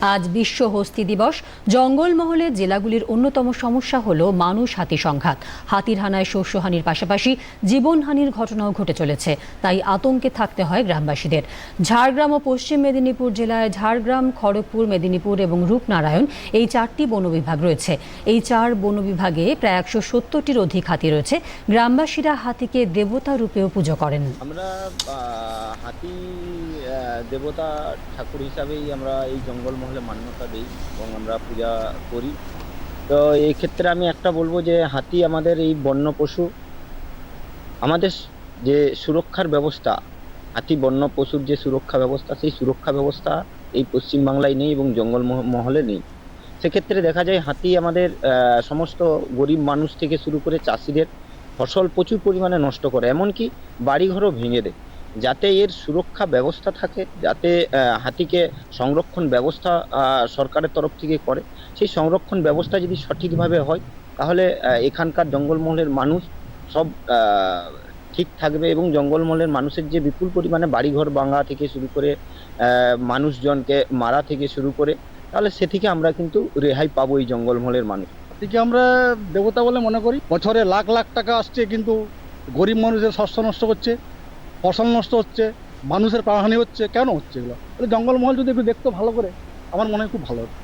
আজ বিশ্ব হস্তি দিবস। জঙ্গলমহলের জেলাগুলির অন্যতম সমস্যা হল মানুষ হাতি সংঘাত হাতির হানায় শস্যহানির পাশাপাশি জীবনহানির ঘটনাও ঘটে চলেছে। তাই আতঙ্কে থাকতে হয় গ্রামবাসীদের। ঝাড়গ্রাম ও পশ্চিম মেদিনীপুর জেলায় ঝাড়গ্রাম, খড়গপুর, মেদিনীপুর এবং রূপনারায়ণ এই চারটি বনবিভাগ রয়েছে। এই চার বনবিভাগে প্রায় একশো সত্তরটির অধিক হাতি রয়েছে। গ্রামবাসীরা হাতিকে দেবতা রূপেও পুজো করেন। আমরা হাতি দেবতা ঠাকুর হিসাবেই আমরা এই জঙ্গলমহলে মান্যতা দিই এবং আমরা পূজা করি। তো এই ক্ষেত্রে আমি একটা বলব যে, হাতি আমাদের এই বন্য পশু আমাদের যে সুরক্ষার ব্যবস্থা, হাতি বন্য পশুর যে সুরক্ষা ব্যবস্থা, সেই সুরক্ষা ব্যবস্থা এই পশ্চিমবাংলায় নেই এবং জঙ্গল মহ- মহলে নেই। সেক্ষেত্রে দেখা যায় হাতি আমাদের সমস্ত গরিব মানুষ থেকে শুরু করে চাষিদের ফসল প্রচুর পরিমাণে নষ্ট করে। এমনকি বাড়িঘরও ভেঙে দেয়। যাতে এর সুরক্ষা ব্যবস্থা থাকে, যাতে হাতিকে সংরক্ষণ ব্যবস্থা সরকারের তরফ থেকে করে। সেই সংরক্ষণ ব্যবস্থা যদি সঠিকভাবে হয়, তাহলে এখানকার জঙ্গলমহলের মানুষ সব ঠিক থাকবে এবং জঙ্গলমহলের মানুষের যে বিপুল পরিমাণে বাড়িঘর ভাঙা থেকে শুরু করে মানুষজনকে মারা থেকে শুরু করে, তাহলে সে থেকে আমরা কিন্তু রেহাই পাবো এই জঙ্গলমহলের মানুষ। এটিকে আমরা দেবতা বলে মনে করি। বছরে লাখ লাখ টাকা আসছে, কিন্তু গরিব মানুষের শস্য নষ্ট করছে। ফসল নষ্ট হচ্ছে, মানুষের প্রাণহানি হচ্ছে, কেন হচ্ছে এগুলো? জঙ্গলমহল যদি একটু দেখতো ভালো করে, আমার মনে হয় খুব ভালো হতো।